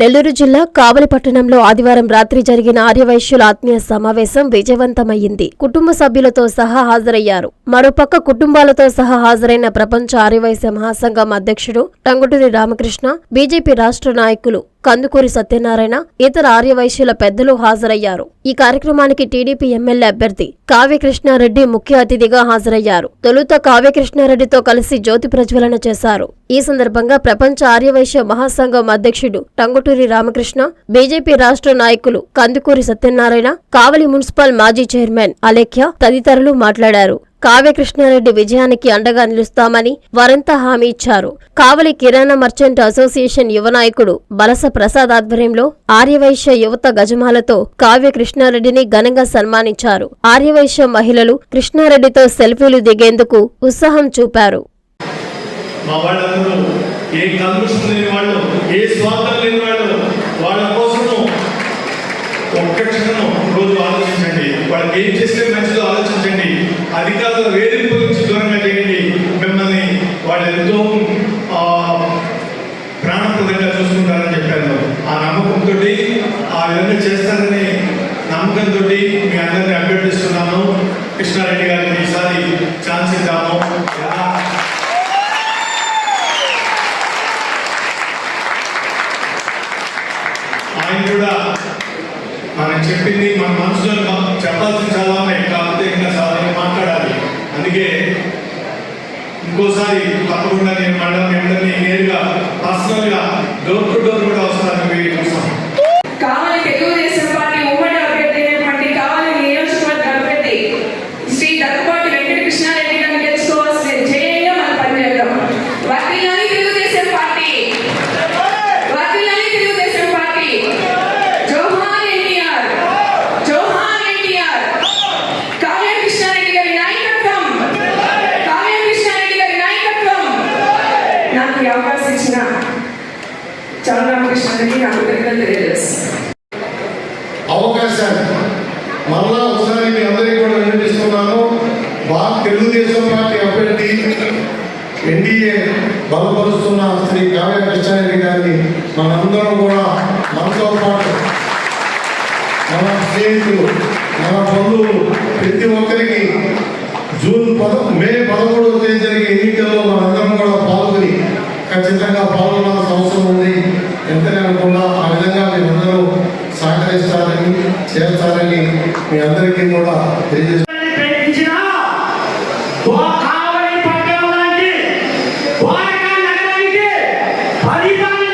నెల్లూరు జిల్లా కావలి పట్టణంలో ఆదివారం రాత్రి జరిగిన ఆర్యవైశ్యుల ఆత్మీయ సమావేశం విజయవంతమయ్యింది. కుటుంబ సభ్యులతో సహా హాజరయ్యారు. మరోపక్క కుటుంబాలతో సహా హాజరైన ప్రపంచ ఆర్యవైశ్య మహాసంఘం అధ్యక్షుడు టంగుటూరి రామకృష్ణ బీజేపీ రాష్ట్ర నాయకులు కందుకూరి సత్యనారాయణ ఇతర ఆర్యవైశ్యుల పెద్దలు హాజరయ్యారు. ఈ కార్యక్రమానికి టీడీపీ ఎమ్మెల్యే అభ్యర్థి కావ్యకృష్ణారెడ్డి ముఖ్య అతిథిగా హాజరయ్యారు. తొలుత కావ్యకృష్ణారెడ్డితో కలిసి జ్యోతి ప్రజ్వలన చేశారు. ఈ సందర్భంగా ప్రపంచ ఆర్యవైశ్య మహాసంఘం అధ్యక్షుడు టంగుటూరి రామకృష్ణ బీజేపీ రాష్ట్ర నాయకులు కందుకూరి సత్యనారాయణ కావలి మున్సిపల్ మాజీ చైర్మన్ అలేఖ్య తదితరులు మాట్లాడారు. కావ్యకృష్ణారెడ్డి విజయానికి అండగా నిలుస్తామని వారంతా హామీ ఇచ్చారు. కావలి కిరాణా మర్చెంట్ అసోసియేషన్ యువ నాయకుడు బలస ప్రసాద్ ఆధ్వర్యంలో ఆర్యవైశ్య యువత గజమాలతో కావ్యకృష్ణారెడ్డిని ఘనంగా సన్మానించారు. ఆర్యవైశ్య మహిళలు కృష్ణారెడ్డితో సెల్ఫీలు దిగేందుకు ఉత్సాహం చూపారు. మా వాళ్ళందరూ ఏ కల్మషం లేని వాళ్ళు ఏ స్వార్థం లేని వాళ్ళు వాళ్ళకి ఏం చేస్తే మంచిదో ఆలోచించండి. అధికారుల వేధింపు నుంచి దూరంగా చేయండి. మిమ్మల్ని వాళ్ళు ఎంతో ప్రాణప్రదంగా చూసుకుంటారని చెప్పారు. ఆ నమ్మకంతో ఆ విధంగా చేస్తారని నమ్మకంతో మీ అందరినీ అభ్యర్థిస్తున్నాను. కృష్ణారెడ్డి గారికి ఈసారి ఛాన్స్ ఇద్దాము. ఆయన కూడా మనం చెప్పింది మన మనసులో Aí. చంద్రరామకృష్ణారెడ్డి నాకు కృతజ్ఞతలు తెలియజేస్తాను అవకాశాన్ని మరలా ఒకసారి మీ అందరికీ కూడా వినిపిస్తున్నాను. భారత తెలుగుదేశం పార్టీ అభ్యర్థి ఎన్డీఏ బలపరుస్తున్న శ్రీ కావ్య కృష్ణారెడ్డి గారిని మనందరం కూడా మనతో పాటు మన స్నేహితులు మన బంధువులు ప్రతి ఒక్కరికి జూన్ పద మే పదమూడవ తేదీ జరిగే ఎన్నికల్లో ఖచ్చితంగా పాల్గొనాల్సిన సంవత్సరం ఉంది ఎంతనే అనుకున్నా ఆ విధంగా మీరందరూ సహకరిస్తారని చేస్తారని మీ అందరికీ కూడా తెలియజేస్తారు పరిపాలన